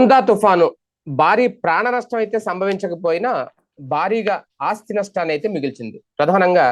అందా తుఫాను? భారీ ప్రాణ నష్టం అయితే సంభవించకపోయినా భారీగా ఆస్తి నష్టాన్ని అయితే మిగిల్చింది. ప్రధానంగా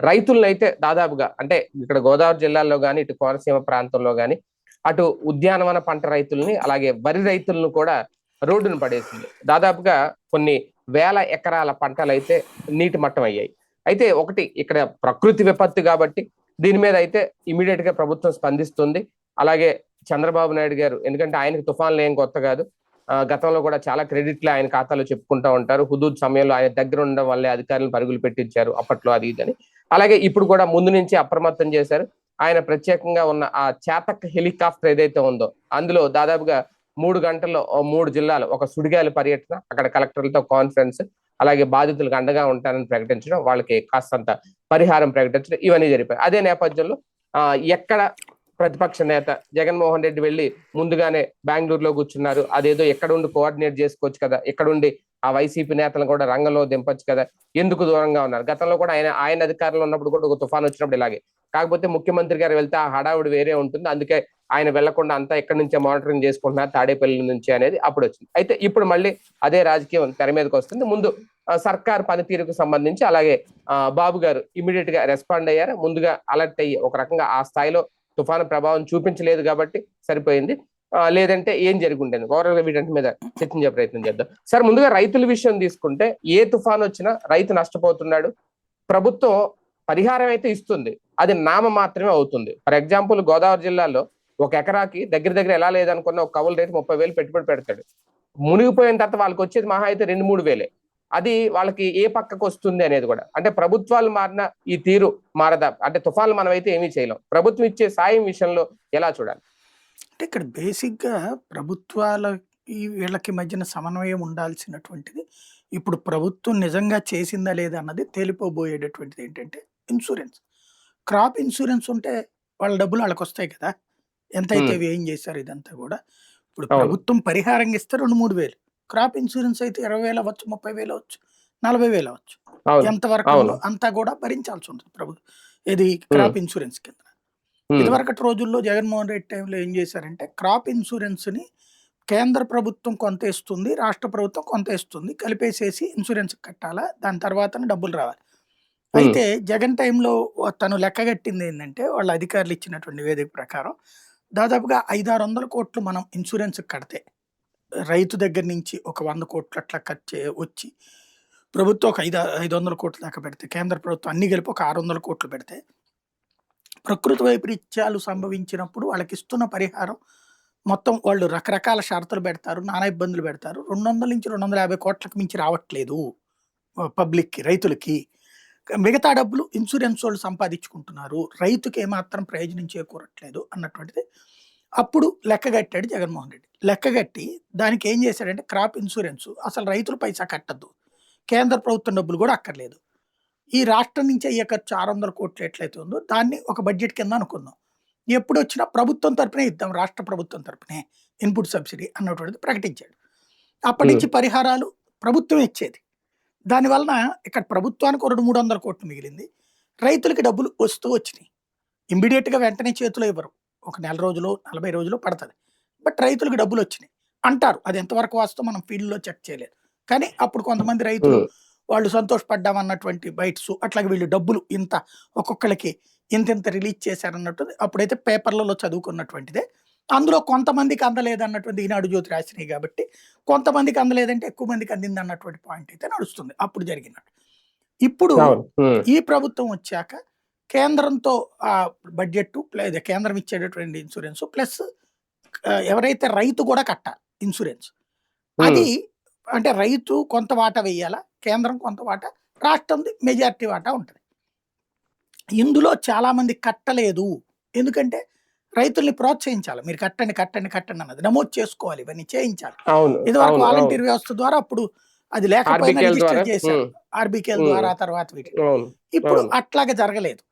రైతులనైతే అయితే దాదాపుగా అంటే ఇక్కడ గోదావరి జిల్లాలో కానీ ఇటు కోనసీమ ప్రాంతంలో కానీ అటు ఉద్యానవన పంట రైతుల్ని అలాగే వరి రైతులను కూడా రోడ్డును పడేసింది. దాదాపుగా కొన్ని వేల ఎకరాల పంటలు అయితే నీటి మట్టం అయ్యాయి. అయితే ఒకటి ఇక్కడ ప్రకృతి విపత్తు కాబట్టి దీని మీద అయితే ఇమీడియట్గా ప్రభుత్వం స్పందిస్తుంది. అలాగే చంద్రబాబు నాయుడు గారు. ఎందుకంటే ఆయనకు తుఫాన్లు ఏం కొత్త కాదు. ఆ, గతంలో కూడా చాలా క్రెడిట్లు ఆయన ఖాతాలో చెప్పుకుంటా ఉంటారు. హుదూద్ సమయంలో ఆయన దగ్గర ఉండడం వల్లే అధికారులను పరుగులు పెట్టించారు. అప్పట్లో అది ఇదని. అలాగే ఇప్పుడు కూడా ముందు నుంచి అప్రమత్తం చేశారు. ఆయన ప్రత్యేకంగా ఉన్న ఆ చేతక్ హెలికాప్టర్ ఏదైతే ఉందో అందులో దాదాపుగా మూడు గంటల్లో మూడు జిల్లాలు ఒక సుడిగాలి పర్యటన అక్కడ కలెక్టర్లతో కాన్ఫరెన్స్ అలాగే బాధితులకు అండగా ఉంటారని ప్రకటించడం వాళ్ళకి కాస్తంత పరిహారం ప్రకటించడం ఇవన్నీ జరిపాయి అదే నేపథ్యంలో ఆ ఎక్కడ ప్రతిపక్ష నేత జగన్మోహన్ రెడ్డి వెళ్ళి ముందుగానే బెంగళూరులో కూర్చున్నారు. అదేదో ఎక్కడుండి కోఆర్డినేట్ చేసుకోవచ్చు కదా ఎక్కడుండి ఆ వైసీపీ నేతలను కూడా రంగంలో దింపొచ్చు కదా ఎందుకు దూరంగా ఉన్నారు? గతంలో కూడా ఆయన ఆయన అధికారంలో ఉన్నప్పుడు కూడా ఒక తుఫాన్ వచ్చినప్పుడు ఇలాగే. కాకపోతే ముఖ్యమంత్రి గారు వెళ్తే ఆ హడావుడి వేరే ఉంటుంది. అందుకే ఆయన వెళ్ళకుండా అంతా ఎక్కడి నుంచే మానిటరింగ్ చేసుకుంటున్నారు తాడేపల్లి నుంచి అనేది అప్పుడు వచ్చింది. అయితే ఇప్పుడు మళ్ళీ అదే రాజకీయం తెర మీదకి వస్తుంది. ముందు సర్కార్ పనితీరుకు సంబంధించి అలాగే బాబు గారు ఇమీడియట్గా రెస్పాండ్ అయ్యారు. ముందుగా అలర్ట్ అయ్యి ఒక రకంగా ఆ స్థాయిలో తుఫాను ప్రభావం చూపించలేదు కాబట్టి సరిపోయింది. లేదంటే ఏం జరిగి ఓవరాల్ వీటంటి మీద చర్చించే ప్రయత్నం చేద్దాం. సార్ ముందుగా రైతుల విషయం తీసుకుంటే ఏ తుఫాన్ వచ్చినా రైతు నష్టపోతున్నాడు. ప్రభుత్వం పరిహారం అయితే ఇస్తుంది. అది నామ మాత్రమే అవుతుంది. ఫర్ ఎగ్జాంపుల్ గోదావరి జిల్లాలో ఒక ఎకరాకి దగ్గర దగ్గర ఎలా లేదనుకున్న ఒక కవుల రేటు ముప్పై వేలు పెట్టుబడి పెడతాడు. మునిగిపోయిన తర్వాత వాళ్ళకి వచ్చేది మహా అయితే రెండు మూడు వేలే. అది వాళ్ళకి ఏ పక్కకు వస్తుంది అనేది కూడా. అంటే ప్రభుత్వాలు మారిన ఈ తీరు మారదా అంటే తుఫాన్లు మనం అయితే ఏమీ చేయలేం. ప్రభుత్వం ఇచ్చే సాయం విషయంలో ఎలా చూడాలి? అంటే ఇక్కడ బేసిక్గా ప్రభుత్వాల ఈ వీళ్ళకి మధ్యన సమన్వయం ఉండాల్సినటువంటిది ఇప్పుడు ప్రభుత్వం నిజంగా చేసిందా లేదా అన్నది తేలిపోబోయేటటువంటిది ఏంటంటే ఇన్సూరెన్స్. క్రాప్ ఇన్సూరెన్స్ ఉంటే వాళ్ళ డబ్బులు వాళ్ళకి వస్తాయి కదా. ఎంత అయితే. ఏం చేశారు ఇదంతా కూడా. ఇప్పుడు. ప్రభుత్వం పరిహారం ఇస్తే రెండు మూడు వేలు. క్రాప్ ఇన్సూరెన్స్ అయితే ఇరవై వేలు అవ్వచ్చు ముప్పై వేలు అవ్వచ్చు నలభై వేలు అవ్వచ్చు. ఎంతవరకు. అంతా కూడా భరించాల్సి ఉంటుంది ప్రభు. ఇది క్రాప్ ఇన్సూరెన్స్ కింద. ఇదివరకటి రోజుల్లో జగన్మోహన్ రెడ్డి టైంలో ఏం చేశారంటే క్రాప్ ఇన్సూరెన్స్ని కేంద్ర ప్రభుత్వం కొంత ఇస్తుంది రాష్ట్ర ప్రభుత్వం కొంత ఇస్తుంది కలిపేసేసి ఇన్సూరెన్స్ కట్టాలా దాని తర్వాత డబ్బులు రావాలి. అయితే జగన్ టైంలో తను లెక్కగట్టింది ఏంటంటే వాళ్ళ అధికారులు ఇచ్చినటువంటి నివేదిక ప్రకారం దాదాపుగా ఐదారు వందల కోట్లు మనం ఇన్సూరెన్స్ కడితే రైతు దగ్గర నుంచి ఒక వంద కోట్లు అట్లా కట్ చే వచ్చి ప్రభుత్వం ఒక ఐదు ఐదు వందల కోట్ల దాకా పెడితే కేంద్ర ప్రభుత్వం అన్ని కలిపి ఒక ఆరు వందల కోట్లు పెడితే ప్రకృతి వైపరీత్యాలు సంభవించినప్పుడు వాళ్ళకి ఇస్తున్న పరిహారం మొత్తం వాళ్ళు రకరకాల షరతులు పెడతారు నానా ఇబ్బందులు పెడతారు. రెండు వందల నుంచి రెండు వందల యాభై కోట్లకు మించి రావట్లేదు పబ్లిక్కి రైతులకి. మిగతా డబ్బులు ఇన్సూరెన్స్ వాళ్ళు సంపాదించుకుంటున్నారు. రైతుకి ఏమాత్రం ప్రయోజనం చేకూరట్లేదు అన్నటువంటిది అప్పుడు లెక్కగట్టాడు జగన్మోహన్ రెడ్డి. లెక్కగట్టి దానికి ఏం చేశాడంటే క్రాప్ ఇన్సూరెన్స్ అసలు రైతులు పైసా కట్టద్దు. కేంద్ర ప్రభుత్వం డబ్బులు కూడా అక్కర్లేదు. ఈ రాష్ట్రం నుంచి అయ్యే ఖర్చు ఆరు వందల కోట్లు ఎట్లయితే ఉందో దాన్ని ఒక బడ్జెట్ కింద అనుకుందాం. ఎప్పుడు వచ్చినా ప్రభుత్వం తరపునే ఇద్దాం రాష్ట్ర ప్రభుత్వం తరపునే ఇన్పుట్ సబ్సిడీ అన్నటువంటిది ప్రకటించాడు. అప్పటి నుంచి పరిహారాలు ప్రభుత్వం ఇచ్చేది. దానివలన ఇక్కడ ప్రభుత్వానికి రెండు మూడు వందల కోట్లు మిగిలింది. రైతులకి డబ్బులు వస్తూ వచ్చినాయి. ఇమ్మీడియట్గా వెంటనే చేతిలో ఇవ్వరు. ఒక నెల రోజులు నలభై రోజులు పడుతుంది. బట్ రైతులకు డబ్బులు వచ్చినాయి. అంటారు అది ఎంతవరకు వాస్తవం? మనం ఫీల్డ్లో చెక్ చేయలేదు. కానీ అప్పుడు కొంతమంది రైతులు వాళ్ళు సంతోషపడ్డామన్నటువంటి బైట్స్ అట్లాగే వీళ్ళు డబ్బులు ఇంత ఒక్కొక్కరికి ఇంత ఇంత రిలీజ్ చేశారన్నట్టు అప్పుడైతే పేపర్లలో చదువుకున్నటువంటిదే. అందులో కొంతమందికి అందలేదన్నటువంటి ఈనాడు జ్యోతి రాసినాయి కాబట్టి కొంతమందికి అందలేదంటే ఎక్కువ మందికి అందింది అన్నటువంటి పాయింట్ అయితే నడుస్తుంది. అప్పుడు జరిగినట్టు. ఇప్పుడు ఈ ప్రభుత్వం వచ్చాక కేంద్రంతో ఆ బడ్జెట్ లేదా కేంద్రం ఇచ్చేటటువంటి ఇన్సూరెన్స్ ప్లస్ ఎవరైతే రైతు కూడా కట్టాలి ఇన్సూరెన్స్. అది అంటే రైతు కొంత వాటా వేయాలా కేంద్రం కొంత వాటా రాష్ట్రంది మెజారిటీ వాటా ఉంటుంది. ఇందులో చాలా మంది కట్టలేదు. ఎందుకంటే రైతుల్ని ప్రోత్సహించాలి. మీరు కట్టండి కట్టండి కట్టండి అన్నది. నమోదు చేసుకోవాలి ఇవన్నీ చేయించాలి. ఇదివరకు వాలంటీర్ వ్యవస్థ ద్వారా అప్పుడు అది లేకపోయినా రిజిస్టర్ చేశారు. ఉమ్. ద్వారా తర్వాత వీటి ఇప్పుడు. అట్లాగే జరగలేదు.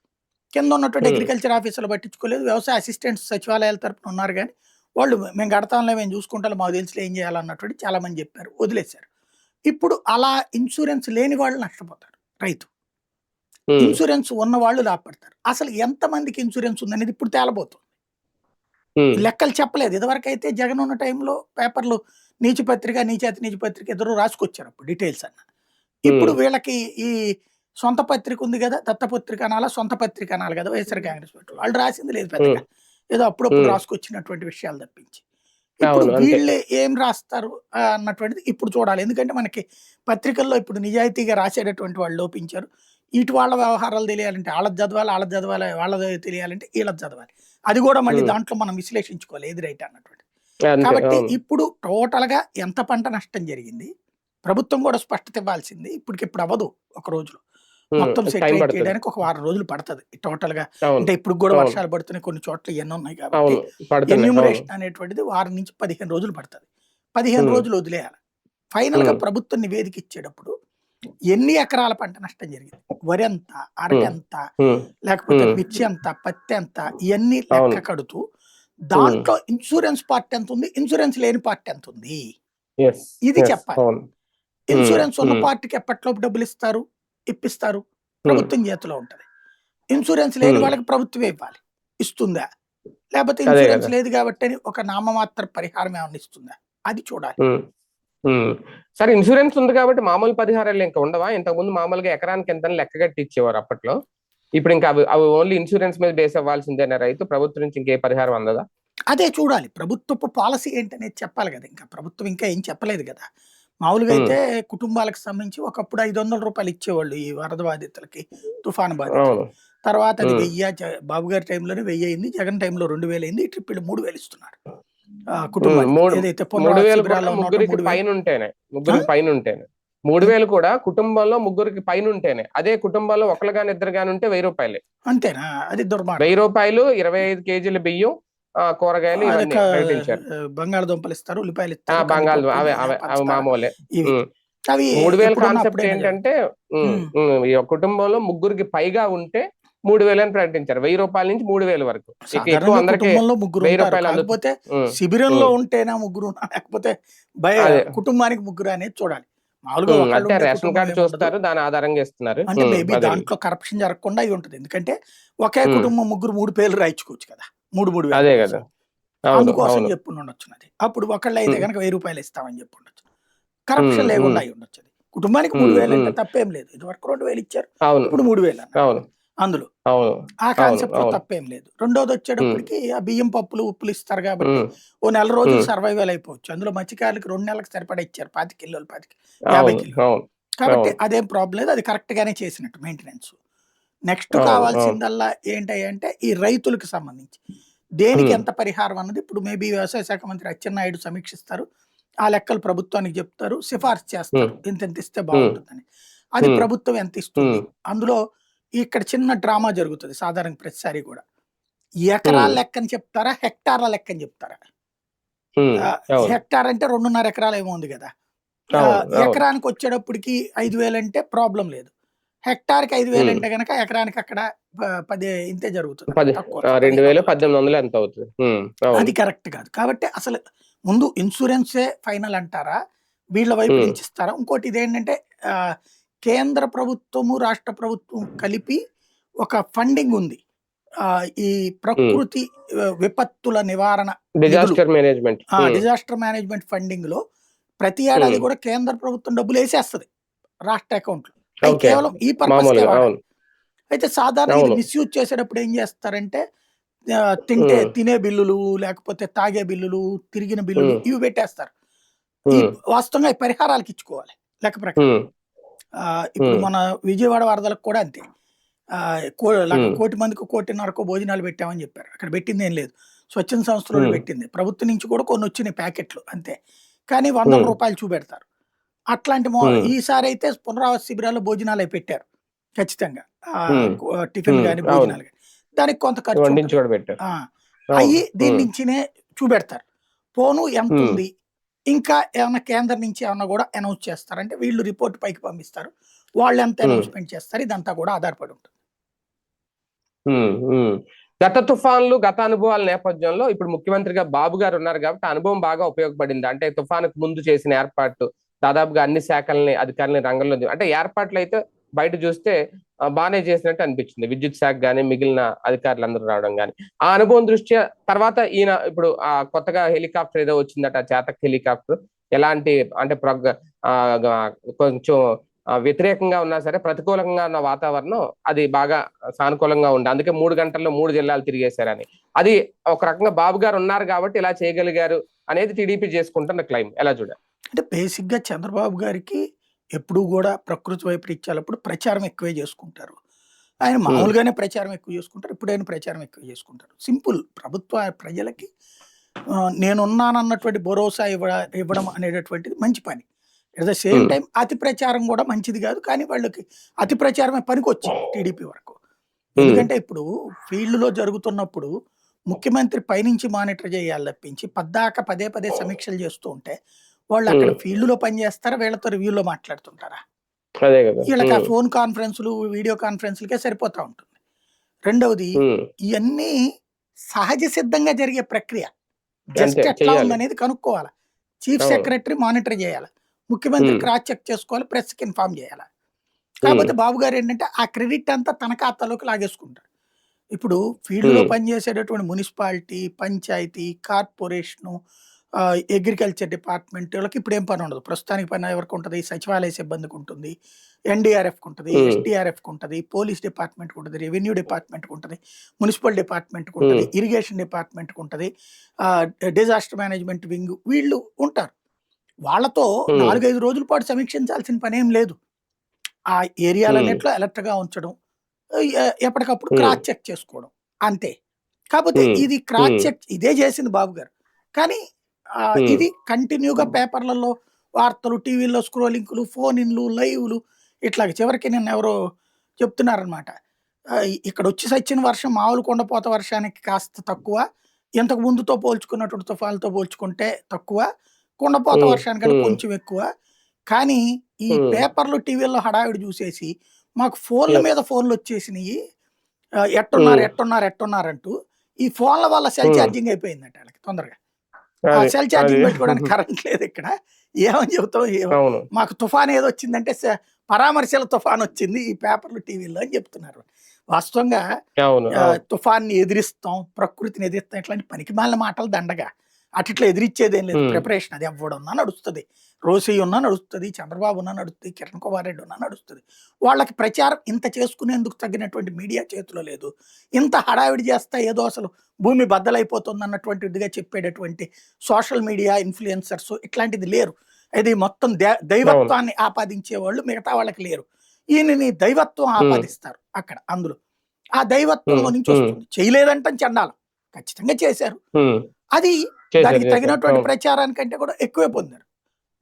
కింద ఉన్నటువంటి. అగ్రికల్చర్ ఆఫీసులు పట్టించుకోలేదు. వ్యవసాయ అసిస్టెంట్స్ సచివాలయాల తరపున ఉన్నారు కానీ వాళ్ళు మేము కడతాంలే మేము చూసుకుంటాం మాకు తెలిసి ఏం చేయాలన్నటువంటి చాలా మంది చెప్పారు వదిలేశారు. ఇప్పుడు అలా ఇన్సూరెన్స్ లేని వాళ్ళు నష్టపోతారు రైతు. ఇన్సూరెన్స్ ఉన్న వాళ్ళు లాభపడతారు అసలు ఎంతమందికి ఇన్సూరెన్స్ ఉందనేది ఇప్పుడు తేలబోతుంది. లెక్కలు చెప్పలేదు. ఇదివరకు అయితే జగన్ ఉన్న టైంలో పేపర్లు నీచి పత్రిక నీచేతి నీచి పత్రిక ఇద్దరు రాసుకొచ్చారు అప్పుడు డీటెయిల్స్ అన్న. ఇప్పుడు వీళ్ళకి ఈ సొంత పత్రిక ఉంది కదా దత్తపత్రిక అనాలా సొంత పత్రిక అనాలి కదా వైఎస్ఆర్ కాంగ్రెస్ పార్టీ వాళ్ళు. రాసింది లేదు పెద్దగా. ఏదో అప్పుడప్పుడు. రాసుకొచ్చినటువంటి విషయాలు తప్పించి. ఇప్పుడు. వీళ్ళు ఏం రాస్తారు అన్నటువంటిది ఇప్పుడు చూడాలి. ఎందుకంటే మనకి పత్రికల్లో ఇప్పుడు నిజాయితీగా రాసేటటువంటి వాళ్ళు లోపించారు. ఇటు వాళ్ళ వ్యవహారాలు తెలియాలంటే వాళ్ళది చదవాలి వాళ్ళది చదవాలి వాళ్ళది తెలియాలంటే వీళ్ళది చదవాలి. అది కూడా మళ్ళీ. దాంట్లో మనం విశ్లేషించుకోవాలి ఏది రైట్ అన్నటువంటి. కాబట్టి. ఇప్పుడు టోటల్గా ఎంత పంట నష్టం జరిగింది? ప్రభుత్వం కూడా స్పష్టత ఇవ్వాల్సింది. ఇప్పటికిప్పుడు అవ్వదు ఒక రోజులో. మొత్తం సెటిల్ చేయడానికి ఒక వారం రోజులు పడుతుంది. టోటల్గా అంటే ఇప్పుడు కూడా. వర్షాలు పడుతున్నాయి కొన్ని చోట్ల ఎన్ని ఉన్నాయి కాబట్టి. ఎన్యూమరేషన్ అనేటువంటిది వారం నుంచి పదిహేను రోజులు పడుతుంది. పదిహేను. రోజులు వదిలేయాలి. ఫైనల్గా. ప్రభుత్వం నివేదిక ఇచ్చేటప్పుడు ఎన్ని ఎకరాల పంట నష్టం జరిగింది? వరి ఎంత? ఉమ్, లేకపోతే. మిర్చి ఎంత? పత్తి ఎంత? ఇవన్నీ లెక్క. కడుతూ దాంట్లో ఇన్సూరెన్స్ పార్ట్ ఎంత ఉంది? ఇన్సూరెన్స్ లేని పార్ట్ ఎంత ఉంది? ఇది చెప్పాలి. ఇన్సూరెన్స్ ఉన్న. పార్టీకి ఎప్పట్లోపు డబ్బులు ఇస్తారు? ఇప్పిస్తారు. ప్రభుత్వం చేతిలో ఉంటది. ఇన్సూరెన్స్ లేని. వాళ్ళకి ప్రభుత్వమే ఇవ్వాలి. ఇస్తుందా? లేకపోతే ఇన్సూరెన్స్. లేదు కాబట్టి అని ఒక నామమాత్ర పరిహారం ఏమైనా ఇస్తుందా? అది చూడాలి. సరే ఇన్సూరెన్స్ ఉంది కాబట్టి మామూలు పరిహారాలు ఇంకా ఉండవా? ఇంతకుముందు మామూలుగా ఎకరానికి ఎంత లెక్క కట్టి ఇచ్చేవారు అప్పట్లో. ఇప్పుడు ఇంకా అవి అవి ఓన్లీ ఇన్సూరెన్స్ మీద బేస్ అవ్వాల్సిందేనా రైతు ప్రభుత్వం నుంచి ఇంకే పరిహారం అందదా? అదే చూడాలి. ప్రభుత్వపు పాలసీ ఏంటనేది చెప్పాలి కదా. ఇంకా ప్రభుత్వం ఇంకా ఏం చెప్పలేదు కదా. మామూలుగా. అయితే కుటుంబాలకు సంబంధించి ఒకప్పుడు ఐదు వందల రూపాయలు ఇచ్చేవాళ్ళు ఈ వరద బాధితులకి తుఫాను బాధితులకి. అవును. తర్వాత అది. వెయ్యి బాబు గారి టైంలోనే వెయ్యి అయింది జగన్ టైంలో రెండు వేలు అయింది ట్రిప్ మూడు వేలు ఇస్తున్నారు. మూడు వేలు కూడా ఉన్నట్టు ముగ్గురికి మూడు వేలు. పైన ఉంటేనే ముగ్గురికి పైన ఉంటేనే మూడు వేలు కూడా కుటుంబంలో ముగ్గురికి పైన ఉంటేనే అదే కుటుంబంలో ఒకరు గాని ఇద్దరు గాని ఉంటే వెయ్యి రూపాయలే. అంతేనా? అది దుర్మార్గం. వెయ్యి రూపాయలు ఇరవై ఐదు కేజీల బియ్యం కూరగాయలు ఇవన్నీ ప్రకటించారు బంగాళదుంపలు ఇస్తారు ఉల్లిపాయలు ఇస్తారు బంగాళ కందిపప్పు, అవే అవే అవి. మామూలే. అవి మూడు వేల కాన్సెప్ట్ ఏంటంటే ఈ కుటుంబంలో ముగ్గురికి పైగా ఉంటే మూడు వేలు అని ప్రకటించారు వెయ్యి రూపాయల నుంచి మూడు వేలు వరకు వెయ్యి రూపాయలు ఉమ్, శిబిరంలో. ఉంటేనా ముగ్గురు లేకపోతే. కుటుంబానికి ముగ్గురు అనేది చూడాలి అంటే రేషన్ కార్డు. చూస్తారు దాని ఆధారంగా ఇస్తున్నారు అంటే మేబీ. దాంట్లో కరప్షన్ జరగకుండా అయి ఉంటుంది ఎందుకంటే ఒకే. కుటుంబం ముగ్గురు మూడు పేర్లు రాయించుకోవచ్చు కదా మూడు మూడు అదే. కదా అందుకోసం చెప్పు ఉండొచ్చు అది. అప్పుడు ఒకళ్ళు అయితే. కనుక వెయ్యి రూపాయలు ఇస్తామని చెప్పి ఉండొచ్చు కరప్షన్ లేకుండా. అయి ఉండొచ్చు అది. కుటుంబానికి మూడు వేలు అంటే. తప్పేం లేదు. ఇది వరకు రెండు వేలు ఇచ్చారు. ఇప్పుడు మూడు వేలు అందులో. ఆ కాన్సెప్ట్లో. తప్పేం లేదు. రెండోది వచ్చేటప్పటికి ఆ బియ్యం పప్పులు ఉప్పులు ఇస్తారు కాబట్టి ఓ నెల రోజులు. సర్వైవల్ అయిపోవచ్చు. అందులో మత్స్యకారులకు రెండు నెలలకు సరిపడా ఇచ్చారు. పాతి కిలోలు పాతి యాభై కిలోలు. కాబట్టి. అదేం ప్రాబ్లం లేదు. అది కరెక్ట్ గానే చేసినట్టు మెయింటెనెన్స్. నెక్స్ట్ కావాల్సిందల్లా ఏంటి అంటే ఈ రైతులకు సంబంధించి. దేనికి. ఎంత పరిహారం అన్నది ఇప్పుడు మేబీ వ్యవసాయ శాఖ మంత్రి అచ్చెన్నాయుడు సమీక్షిస్తారు. ఆ లెక్కలు ప్రభుత్వానికి చెప్తారు. సిఫార్సు చేస్తారు. ఇంత ఎంత ఇస్తే బాగుంటుందని. అది. ప్రభుత్వం ఎంత ఇస్తుంది. అందులో ఇక్కడ చిన్న డ్రామా జరుగుతుంది సాధారణ ప్రతిసారి కూడా. ఎకరాల. లెక్కని చెప్తారా? హెక్టార్ల లెక్కని చెప్తారా? హెక్టార్ అంటే రెండున్నర ఎకరాలు ఏమో ఉంది కదా. ఎకరానికి వచ్చేటప్పటికి ఐదు వేలు అంటే ప్రాబ్లం లేదు. హెక్టార్కి ఐదు వేలు. అంటే కనుక ఎకరానికి అక్కడ పది ఇంతే జరుగుతుంది. పది తక్కువ, ఆ, రెండు వేలు పదిహేను పద్దెనిమిది వందలు ఎంత అవుతుంది? అది కరెక్ట్ కాదు. కాబట్టి అసలు ముందు ఇన్సూరెన్సే ఫైనల్ అంటారా? వీళ్ళ వైపు. నుంచి ఇస్తారా? ఇంకోటి ఇదేంటంటే కేంద్ర ప్రభుత్వము రాష్ట్ర ప్రభుత్వం కలిపి ఒక ఫండింగ్ ఉంది. ఈ ప్రకృతి విపత్తుల నివారణ డిజాస్టర్ మేనేజ్మెంట్. డిజాస్టర్ మేనేజ్మెంట్ ఫండింగ్లో ప్రతి ఏడాది. కూడా కేంద్ర ప్రభుత్వం డబ్బులు వేసేస్తుంది రాష్ట్ర అకౌంట్లో అవి ఓకే కేవలం ఈ పర్పస్ మామూలుగా అవును అయితే సాధారణ అవును. మిస్యూజ్ చేసేటప్పుడు ఏం చేస్తారంటే ఆ, తింటే. తినే బిల్లులు లేకపోతే తాగే బిల్లులు తిరిగిన బిల్లులు. ఇవి పెట్టేస్తారు ఈ ఉమ్, వాస్తవంగా ఈ పరిహారాలకు ఇచ్చుకోవాలి లెక్క ప్రకారం ఉమ్, ఆ, ఇప్పుడు. మన విజయవాడ వరదలకు కూడా అంతే ఆ, కో- లక్ష-. కోటి మందికి కోటిన్నరకు భోజనాలు పెట్టామని చెప్పారు అక్కడ పెట్టింది ఏం లేదు స్వచ్ఛంద సంస్థలు. పెట్టింది ప్రభుత్వం నుంచి కూడా కొన్ని వచ్చినాయి ప్యాకెట్లు అంతే కానీ వందల. రూపాయలు చూపెడతారు అట్లాంటి మో-. ఈసారి అయితే పునరావాస శిబిరాల్లో భోజనాలు అవి పెట్టారు. ఖచ్చితంగా. ఆ, టిఫిన్. కానీ అవును. భోజనాలు కానీ దానికి కొంత ఖర్చు వండించి ఉంటుంది. కూడా పెట్టారు. ఆ, అవును, అయ్యి దీని ఉమ్, నుంచినే చూపెడతారు. పోను ఎంత. ఉంది? ఇంకా ఏమన్నా కేంద్రం నుంచి ఏమన్నా కూడా అనౌన్స్ చేస్తారంటే వీళ్ళు రిపోర్ట్ పైకి పంపిస్తారు. వాళ్ళు ఎంత. అనౌన్స్మెంట్ చేస్తారు? ఇదంతా కూడా ఆధారపడి ఉంటుంది. ఉమ్, ఉమ్. గత తుఫాన్లు గత అనుభవాల నేపథ్యంలో ఇప్పుడు ముఖ్యమంత్రిగా బాబు గారు ఉన్నారు కాబట్టి ఆ అనుభవం బాగా ఉపయోగపడింది. అంటే తుఫానుకు ముందు చేసిన ఏర్పాట్లు దాదాపుగా అన్ని శాఖల్ని అధికారులని రంగంలో అంటే ఏర్పాట్లు అయితే బయట చూస్తే బాగానే చేసినట్టు అనిపించింది. విద్యుత్ శాఖ కానీ మిగిలిన అధికారులందరూ రావడం కానీ ఆ అనుభవం దృష్ట్యా తర్వాత ఈయన ఇప్పుడు ఆ కొత్తగా హెలికాప్టర్ ఏదో వచ్చిందట చేతక్ హెలికాప్టర్. ఎలాంటి అంటే ప్రగ కొంచెం వ్యతిరేకంగా ఉన్నా సరే ప్రతికూలంగా ఉన్న వాతావరణం అది బాగా సానుకూలంగా ఉంది అందుకే మూడు గంటల్లో మూడు జిల్లాలు తిరిగేశారని. అది ఒక రకంగా బాబు గారు ఉన్నారు కాబట్టి ఇలా చేయగలిగారు అనేది టీడీపీ చేసుకుంటున్న క్లైమ్. ఎలా చూడాలి అంటే బేసిక్గా చంద్రబాబు గారికి ఎప్పుడూ కూడా ప్రకృతి వైపు ఇచ్చేటప్పుడు ప్రచారం ఎక్కువే చేసుకుంటారు. ఆయన మామూలుగానే ప్రచారం ఎక్కువ చేసుకుంటారు ఇప్పుడైనా ప్రచారం ఎక్కువ చేసుకుంటారు. సింపుల్ ప్రభుత్వ ప్రజలకి నేనున్నానన్నటువంటి భరోసా ఇవ్వ ఇవ్వడం అనేటటువంటిది మంచి పని. At the same. టైం అతి ప్రచారం కూడా మంచిది కాదు కానీ వాళ్ళకి అతి ప్రచారమే పనికొచ్చింది టీడీపీ వరకు. ఎందుకంటే ఇప్పుడు ఫీల్డ్లో జరుగుతున్నప్పుడు ముఖ్యమంత్రి పైనుంచి మానిటర్ చేయాలి తప్పించి పద్దాక పదే పదే సమీక్షలు చేస్తూ ఉంటే వాళ్ళు అక్కడ. ఫీల్డ్లో పని చేస్తారా? వీళ్ళతో రివ్యూలో మాట్లాడుతుంటారా? వీళ్ళకి ఆ ఫోన్ కాన్ఫరెన్స్లు వీడియో కాన్ఫరెన్స్లకే సరిపోతా ఉంటుంది. రెండవది ఇవన్నీ సహజ సిద్ధంగా జరిగే ప్రక్రియ. జస్ట్ ఎట్లా. ఉందనేది కనుక్కోవాలి. చీఫ్. సెక్రటరీ మానిటర్ చేయాలి. ముఖ్యమంత్రి. క్రాస్ చెక్ చేసుకోవాలి ప్రెస్కి ఇన్ఫార్మ్ చేయాలి. కాకపోతే బాబు గారు ఏంటంటే ఆ క్రెడిట్ అంతా తన ఖాతాలోకి లాగేసుకుంటారు ఇప్పుడు ఫీల్డ్లో. పనిచేసేటటువంటి municipality panchayat corporation agriculture department వీళ్ళకి ఇప్పుడు ఏం పని ఉండదు ప్రస్తుతానికి పని ఎవరికి ఉంటుంది సచివాలయ సిబ్బందికి ఉంటుంది ఎన్డీఆర్ఎఫ్ ఉంటుంది Hmm. ఎస్డీఆర్ఎఫ్ ఉంటుంది పోలీస్ డిపార్ట్మెంట్ ఉంటుంది రెవెన్యూ డిపార్ట్మెంట్ ఉంటుంది మున్సిపల్ డిపార్ట్మెంట్ ఉంటుంది. ఇరిగేషన్ డిపార్ట్మెంట్ ఉంటుంది డిజాస్టర్ మేనేజ్మెంట్ వింగ్ వీళ్ళు ఉంటారు వాళ్ళతో. నాలుగైదు రోజుల పాటు సమీక్షించాల్సిన పని ఏం లేదు ఆ ఏరియాలన్నిట్లో అలర్ట్గా ఉంచడం ఎప్పటికప్పుడు. క్రాస్ చెక్ చేసుకోవడం అంతే కాకపోతే. ఇది క్రాస్. చెక్ ఇదే చేసింది బాబు గారు కానీ. ఇది కంటిన్యూగా పేపర్లలో వార్తలు టీవీలో స్క్రోలింగ్లు ఫోన్ ఇన్లు లైవ్లు ఇట్లాగ చివరికి నిన్న ఎవరో చెప్తున్నారనమాట ఇక్కడ వచ్చి సచ్చిన వర్షం మామూలు కొండపోత వర్షానికి కాస్త తక్కువ ఇంతకు ముందుతో పోల్చుకున్నటువంటి తుఫాన్లతో పోల్చుకుంటే తక్కువ కొండపోత. వర్షానికంటే Hmm. కొంచెం ఎక్కువ కానీ ఈ. పేపర్లు టీవీల్లో హడావిడి చూసేసి మాకు ఫోన్ల. మీద ఫోన్లు వచ్చేసినాయి ఎట్టున్నారు. ఎట్టున్నారు ఎట్టున్నారు అంటూ ఈ ఫోన్ల వల్ల సెల్. ఛార్జింగ్ అయిపోయిందంట వాళ్ళకి తొందరగా సెల్ ఛార్జింగ్ పెట్టుకోవడానికి కరెంట్ లేదు ఇక్కడ. ఏమని చెబుతాం మాకు తుఫాన్ ఏదో వచ్చిందంటే పరామర్శల తుఫాన్ వచ్చింది ఈ పేపర్లు టీవీలో అని చెప్తున్నారు. వాస్తవంగా. తుఫాన్ని ఎదిరిస్తాం ప్రకృతిని ఎదిరిస్తాం ఇట్లాంటి పనికి మాలిన మాటలు దండగా. అట్లా ఎదిరించేదేం లేదు. ప్రిపరేషన్ అది ఎవడున్నా నడుస్తుంది. రోసి ఉన్నా నడుస్తుంది చంద్రబాబు ఉన్నా నడుస్తుంది కిరణ్ కుమార్ రెడ్డి ఉన్నా నడుస్తుంది. వాళ్ళకి ప్రచారం ఇంత చేసుకునేందుకు తగినటువంటి మీడియా చేతిలో లేదు. ఇంత హడావిడి చేస్తా ఏదో అసలు భూమి బద్దలైపోతుంది అన్నటువంటిదిగా చెప్పేటటువంటి సోషల్ మీడియా ఇన్ఫ్లుయెన్సర్స్ ఇట్లాంటిది లేరు. ఇది మొత్తం దైవత్వాన్ని ఆపాదించే వాళ్ళు మిగతా వాళ్ళకి లేరు. ఈయనని దైవత్వం ఆపాదిస్తారు అక్కడ అందులో. ఆ దైవత్వంలో. నుంచి. వస్తుంది. చేయలేదంటే చండాలం. ఖచ్చితంగా చేశారు. అది దానికి. తగినటువంటి. ప్రచారానికంటే కూడా ఎక్కువే పొందారు.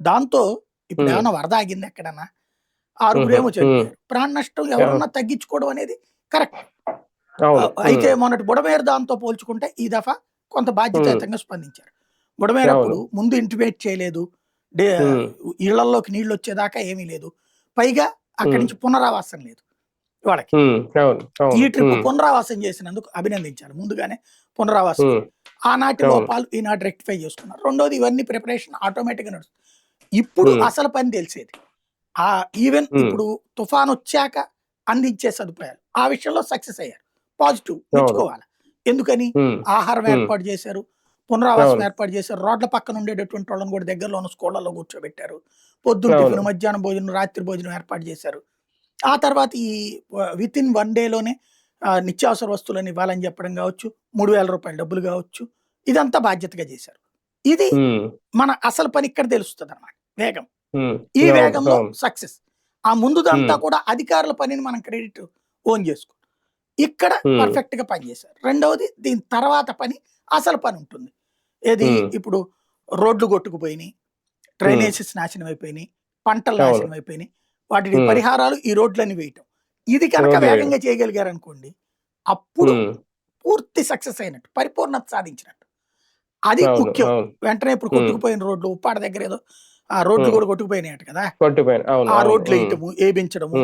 దాంతో ఇప్పుడు. ఏమైనా వరద ఆగింది ఎక్కడన్నా? ఆరుగురేమో. చనిపోయారు ప్రాణ నష్టం ఎవరన్నా తగ్గించుకోవడం అనేది కరెక్ట్. అయితే మొన్నటి బుడమేరు దాంతో పోల్చుకుంటే ఈ దఫా కొంత బాధ్యతాయుతంగా స్పందించారు. బుడమేరు అప్పుడు ముందు ఇంటిమేట్ చేయలేదు. ఇళ్ళలోకి నీళ్ళు వచ్చేదాకా ఏమీ లేదు. పైగా అక్కడి. నుంచి పునరావాసం లేదు వాళ్ళకి. ఈ ట్రిప్ పునరావాసం చేసినందుకు అభినందించాలి ముందుగానే పునరావాసం ఆనాటి. లోపాలు ఈనాటి రెక్టిఫై చేసుకున్నారు రెండోది ఇవన్నీ ప్రిపరేషన్ ఆటోమేటిక్గా నడుస్తుంది ఇప్పుడు. అసలు పని తెలిసేది ఆ ఈవెన్. ఇప్పుడు తుఫాన్ వచ్చాక అందించే సదుపాయాలు ఆ విషయంలో సక్సెస్ అయ్యారు పాజిటివ్ మెచ్చుకోవాలి ఎందుకని ఆహారం. ఏర్పాటు చేశారు పునరావాసం. ఏర్పాటు చేశారు రోడ్ల పక్కన ఉండేటటువంటి వాళ్ళని కూడా దగ్గరలో ఉన్న స్కూళ్ళలో కూర్చోబెట్టారు పొద్దున్న. టిఫిన్ మధ్యాహ్నం భోజనం రాత్రి భోజనం ఏర్పాటు చేశారు ఆ తర్వాత ఈ విత్ ఇన్ వన్ డేలోనే నిత్యావసర వస్తువులను ఇవ్వాలని చెప్పడం కావచ్చు మూడు వేల రూపాయల డబ్బులు కావచ్చు ఇదంతా బాధ్యతగా చేశారు ఇది మన అసలు పని ఇక్కడ తెలుస్తుంది అనమాట వేగం ఈ వేగంలో. సక్సెస్ ఆ ముందుదంతా. కూడా అధికారుల పనిని మనం క్రెడిట్ ఓన్ చేసుకో ఇక్కడ. పర్ఫెక్ట్గా పనిచేశారు రెండవది దీని తర్వాత పని అసలు పని ఉంటుంది ఏది. ఇప్పుడు రోడ్లు కొట్టుకుపోయినాయి డ్రైనేజెస్ నాశనం అయిపోయినాయి పంటలు. నాశనం అయిపోయినాయి Hmm. పరిహారాలు ఈ రోడ్లని వేయటం ఇది కనుక. వేగంగా చేయగలిగారు అనుకోండి అప్పుడు పూర్తి సక్సెస్ అయినట్టు పరిపూర్ణత సాధించినట్టు అది ముఖ్యం వెంటనే ఇప్పుడు. కొట్టుకుపోయిన రోడ్లు ఉప్పాడ దగ్గర ఏదో ఆ రోడ్లు. కూడా కొట్టుకుపోయినాయట కదా ఆ రోడ్లు వేయటము ఏబించడము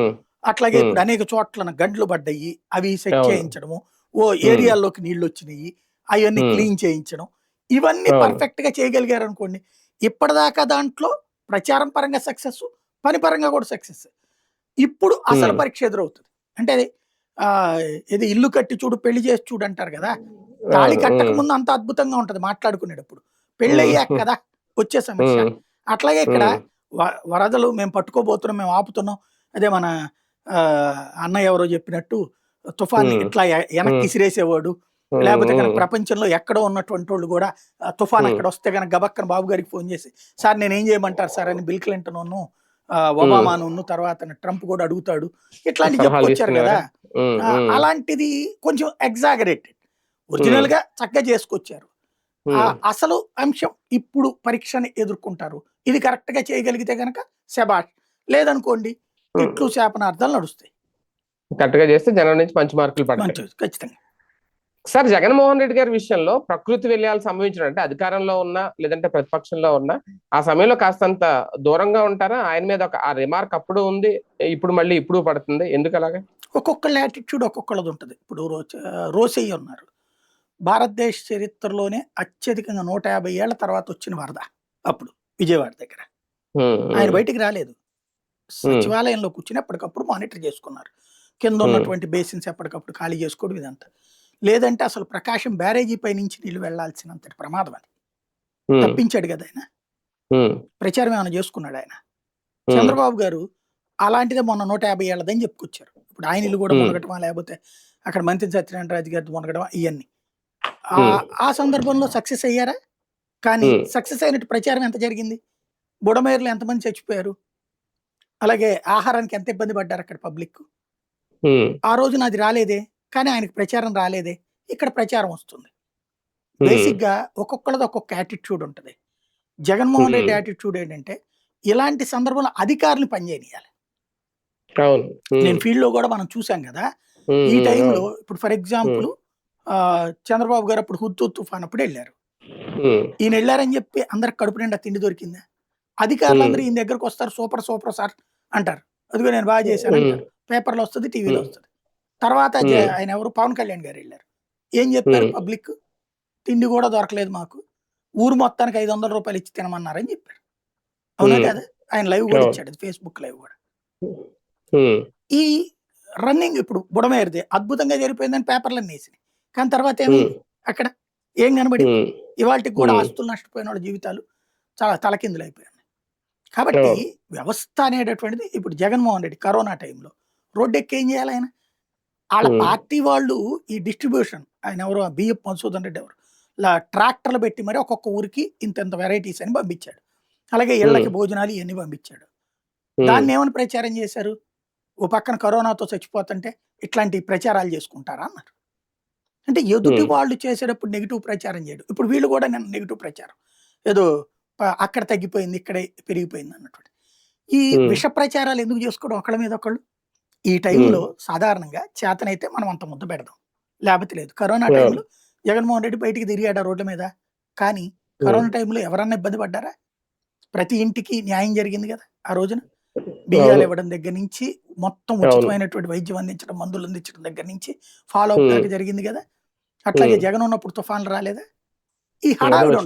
అట్లాగే. ఇప్పుడు అనేక చోట్ల గంటలు పడ్డాయి అవి సెట్. చేయించడము ఓ ఏరియాల్లోకి నీళ్ళు వచ్చినాయి అవన్నీ. క్లీన్ చేయించడం ఇవన్నీ. పర్ఫెక్ట్గా చేయగలిగారు అనుకోండి ఇప్పటిదాకా దాంట్లో ప్రచారం పరంగా సక్సెస్ పని పరంగా కూడా సక్సెస్ ఇప్పుడు అసలు. పరీక్ష ఎదురవుతుంది. అంటే ఆ ఇది ఇల్లు కట్టి చూడు పెళ్ళి చేసి చూడు అంటారు కదా తాళి కట్టక ముందు అంత అద్భుతంగా ఉంటది మాట్లాడుకునేటప్పుడు. పెళ్ళి అయ్యాక కదా వచ్చే సమస్య. అట్లాగే ఇక్కడ వరదలు మేము పట్టుకోబోతున్నాం మేము ఆపుతున్నాం. అదే మన ఆ, అన్నయ్య ఎవరో చెప్పినట్టు తుఫాన్ ఇట్లా వెనక్కి ఇసిరేసేవాడు. లేకపోతే కనుక ప్రపంచంలో ఎక్కడో ఉన్నటువంటి వాళ్ళు కూడా తుఫాన్ అక్కడ వస్తే కనుక గబక్కన బాబు గారికి ఫోన్ చేసి సార్ నేను ఏం చేయమంటారు సార్? అని బిల్ క్లింటన్ ఒబామాను తర్వాత ట్రంప్ కూడా అడుగుతాడు. ఇట్లాంటి సలహాలు చెప్పుకొచ్చారు కదా. అలాంటిది కొంచెం ఎగ్జాగరేటెడ్ ఒరిజినల్గా చక్కగా చేసుకొచ్చారు. అసలు అంశం ఇప్పుడు పరీక్షని ఎదుర్కొంటారు. ఇది కరెక్ట్గా చేయగలిగితే గనక శబాష్ లేదనుకోండి. తిట్లు శాపనార్థాలు నడుస్తాయి. కరెక్ట్గా చేస్తే జనం నుంచి మంచి మార్కులు పడతాయి. ఖచ్చితంగా. సార్ జగన్మోహన్ రెడ్డి గారి విషయంలో ప్రకృతి వెళ్ళాలి సంభవించడం అంటే అధికారంలో ఉన్నా లేదంటే ప్రతిపక్షంలో ఉన్నా ఆ సమయంలో కాస్తంత దూరంగా ఉంటారా? ఆయన మీద ఒక ఆ రిమార్క్ అప్పుడు ఉంది ఇప్పుడు మళ్ళీ ఇప్పుడు పడుతుంది. ఎందుకు అలాగా? ఒక్కొక్కళ్ళ యాటిట్యూడ్ ఒక్కొక్కళ్ళది ఉంటుంది. ఇప్పుడు రోసయ్య ఉన్నారు. భారతదేశ చరిత్రలోనే అత్యధికంగా నూట యాభై ఏళ్ళ తర్వాత వచ్చిన వరద అప్పుడు విజయవాడ దగ్గర. ఆయన బయటికి రాలేదు. సచివాలయంలో కూర్చుని ఎప్పటికప్పుడు మానిటర్ చేసుకున్నారు. కింద. ఉన్నటువంటి బేసిన్స్ ఎప్పటికప్పుడు ఖాళీ చేసుకోవడం ఇదంతా. లేదంటే అసలు ప్రకాశం బ్యారేజీ పై నుంచి నీళ్ళు వెళ్ళాల్సినంత ప్రమాదం అది. తప్పించాడు కదా ఆయన. ప్రచారం ఏమైనా చేసుకున్నాడు ఆయన? చంద్రబాబు గారు అలాంటిదే మొన్న నూట యాభై ఏళ్ళదని చెప్పుకొచ్చారు. ఇప్పుడు ఆయన ఇల్లు కూడా. మునగటమా లేకపోతే అక్కడ మంత్రి సత్యనారాయణ రాజు గారి మునగటమా ఇవన్నీ. ఆ సందర్భంలో సక్సెస్ అయ్యారా? కానీ. సక్సెస్ అయినట్టు ప్రచారం ఎంత జరిగింది? బుడమేరులో ఎంతమంది చచ్చిపోయారు? అలాగే ఆహారానికి ఎంత ఇబ్బంది పడ్డారు అక్కడ పబ్లిక్ ఆ రోజున అది రాలేదే? కానీ ఆయనకు ప్రచారం రాలేదే. ఇక్కడ ప్రచారం వస్తుంది. ఉమ్, బేసిక్గా ఒక్కొక్కళ్ళది ఒక్కొక్క యాటిట్యూడ్ ఉంటుంది. జగన్మోహన్ రెడ్డి. యాటిట్యూడ్ ఏంటంటే ఇలాంటి సందర్భంలో అధికారులు ఉమ్, నేను ఫీల్డ్లో కూడా మనం చూసాం కదా ఈ టైంలో. ఇప్పుడు ఫర్ ఎగ్జాంపుల్ చంద్రబాబు గారు అప్పుడు హుద్దు తుఫాన్ అప్పుడు వెళ్ళారు. ఈయన వెళ్ళారని చెప్పి అందరికి కడుపు నిండా తిండి దొరికిందా? అధికారులు అందరూ ఈయన దగ్గరకు వస్తారు సూపర్ సూపర్ సార్ అంటారు. అదిగో నేను బాగా చేశాను అంటారు. పేపర్లో వస్తుంది టీవీలో. వస్తుంది. తర్వాత జ-. ఆయన ఎవరు? పవన్ కళ్యాణ్ గారు వెళ్ళారు. ఏం చెప్పారు. పబ్లిక్? తిండి కూడా దొరకలేదు మాకు. ఊరు మొత్తానికి ఐదు వందల రూపాయలు ఇచ్చి తినమన్నారని చెప్పారు. అవునా. కదా? ఆయన లైవ్ కూడా అవును. ఇచ్చాడు ఫేస్బుక్ లైవ్ కూడా. ఉమ్, ఈ రన్నింగ్ ఇప్పుడు బుడమేరిదే. అద్భుతంగా జరిగిపోయిందని పేపర్లన్నీ వేసినాయి. కానీ తర్వాత ఏమైంది ఉమ్, అక్కడ ఏం కనబడి ఉమ్, ఇవాళకి కూడా. ఆస్తులు నష్టపోయిన వాళ్ళ జీవితాలు చాలా తలకిందులు అయిపోయాయి. కాబట్టి అవును. వ్యవస్థ అనేటటువంటిది ఇప్పుడు జగన్మోహన్ రెడ్డి కరోనా టైంలో రోడ్డు ఎక్కి ఏం చేయాలి ఆయన? వాళ్ళ. పార్టీ వాళ్ళు ఈ డిస్ట్రిబ్యూషన్ ఆయన ఎవరు బిఎఫ్ మధుసూదన్ రెడ్డి ఎవరు ఇలా ట్రాక్టర్లు పెట్టి మరి ఒక్కొక్క ఊరికి ఇంత ఇంత వెరైటీస్ అని పంపించాడు. అలాగే ఇళ్ళకి భోజనాలు ఇవన్నీ పంపించాడు. దాన్ని ఏమని ప్రచారం చేశారు? ఓ పక్కన కరోనాతో చచ్చిపోతుంటే ఇట్లాంటి ప్రచారాలు చేసుకుంటారా అన్నారు. అంటే ఎదుటి. వాళ్ళు చేసేటప్పుడు నెగిటివ్ ప్రచారం చేయడం. ఇప్పుడు వీళ్ళు కూడా నేను నెగిటివ్ ప్రచారం. ఏదో అక్కడ తగ్గిపోయింది ఇక్కడే పెరిగిపోయింది అన్నటువంటి. ఈ. విష ప్రచారాలు ఎందుకు చేసుకోవడం? ఒకళ్ళ మీద ఒకళ్ళు? ఈ టైంలో సాధారణంగా చేతనైతే మనం అంత ముద్ద పెడదాం లేకపోతే లేదు. కరోనా. టైంలో జగన్మోహన్ రెడ్డి బయటికి తిరిగాడా రోడ్ల మీద? కానీ కరోనా టైంలో ఎవరన్నా ఇబ్బంది పడ్డారా? ప్రతి ఇంటికి న్యాయం జరిగింది కదా ఆ రోజున? బియ్యాలు. ఇవ్వడం దగ్గర నుంచి మొత్తం. ఉచితమైనటువంటి వైద్యం అందించడం మందులు అందించడం దగ్గర నుంచి ఫాలో అప్. దాకా జరిగింది కదా? అట్లాగే. జగన్ ఉన్నప్పుడు తుఫాన్లు రాలేదా? ఈ హడావిడి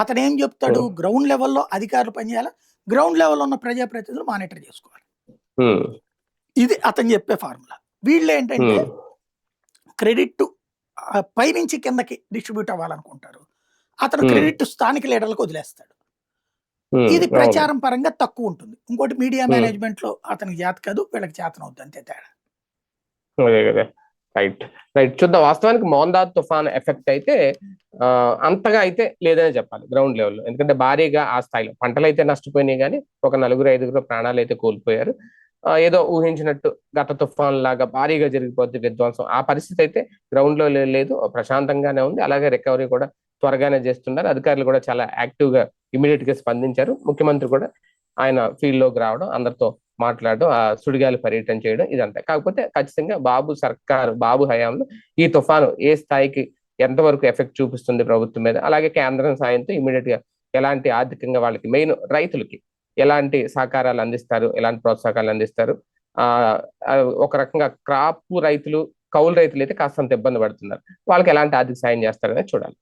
అతను ఏం చెప్తాడు. గ్రౌండ్ లెవెల్లో అధికారులు పనిచేయాలి? గ్రౌండ్ లెవెల్లో ఉన్న ప్రజాప్రతినిధులు మానిటర్ చేసుకోవాలి. ఇది అతను చెప్పే ఫార్ములా. వీళ్ళు ఏంటంటే ఉమ్, క్రెడిట్ పైనుంచి కిందకి డిస్ట్రిబ్యూట్ అవ్వాలనుకుంటారు. అతను Hmm. క్రెడిట్ స్థానిక లీడర్లకు వదిలేస్తాడు. ఇది. ప్రచారం పరంగా తక్కువ ఉంటుంది. ఇంకోటి మీడియా Hmm. మేనేజ్మెంట్లో అతనికి జాత కాదు వీళ్ళకి చేతన అవుతుంది అంతే తేడా. రైట్ రైట్ చూద్దాం. వాస్తవానికి మోందాద్ తుఫాన్ ఎఫెక్ట్ అయితే అంతగా అయితే లేదనే చెప్పాలి గ్రౌండ్ లెవెల్లో. ఎందుకంటే భారీగా ఆ స్థాయిలో పంటలు అయితే నష్టపోయినాయి కానీ ఒక నలుగురు ఐదుగురు ప్రాణాలు అయితే కోల్పోయారు. ఏదో ఊహించినట్టు గత తుఫాన్ లాగా భారీగా జరిగిపోద్ది విధ్వంసం. ఆ పరిస్థితి అయితే గ్రౌండ్లో లేదు. ప్రశాంతంగానే ఉంది. అలాగే రికవరీ కూడా త్వరగానే చేస్తున్నారు. అధికారులు కూడా చాలా యాక్టివ్గా ఇమీడియట్గా స్పందించారు. ముఖ్యమంత్రి కూడా ఆయన ఫీల్డ్లోకి రావడం అందరితో మాట్లాడడం ఆ సుడిగాలి పర్యటన చేయడం ఇదంతా. కాకపోతే ఖచ్చితంగా బాబు సర్కారు బాబు హయాంలో ఈ తుఫాను ఏ స్థాయికి ఎంతవరకు ఎఫెక్ట్ చూపిస్తుంది ప్రభుత్వం మీద? అలాగే కేంద్రం సాయంతో ఇమీడియట్గా ఎలాంటి ఆర్థికంగా వాళ్ళకి మెయిన్ రైతులకి ఎలాంటి సహకారాలు అందిస్తారు? ఎలాంటి ప్రోత్సాహకాలు అందిస్తారు? ఆ ఒక రకంగా క్రాప్ రైతులు కౌలు రైతులు అయితే కాస్తంత ఇబ్బంది పడుతున్నారు. వాళ్ళకి ఎలాంటి ఆర్థిక సాయం చేస్తారనేది చూడాలి.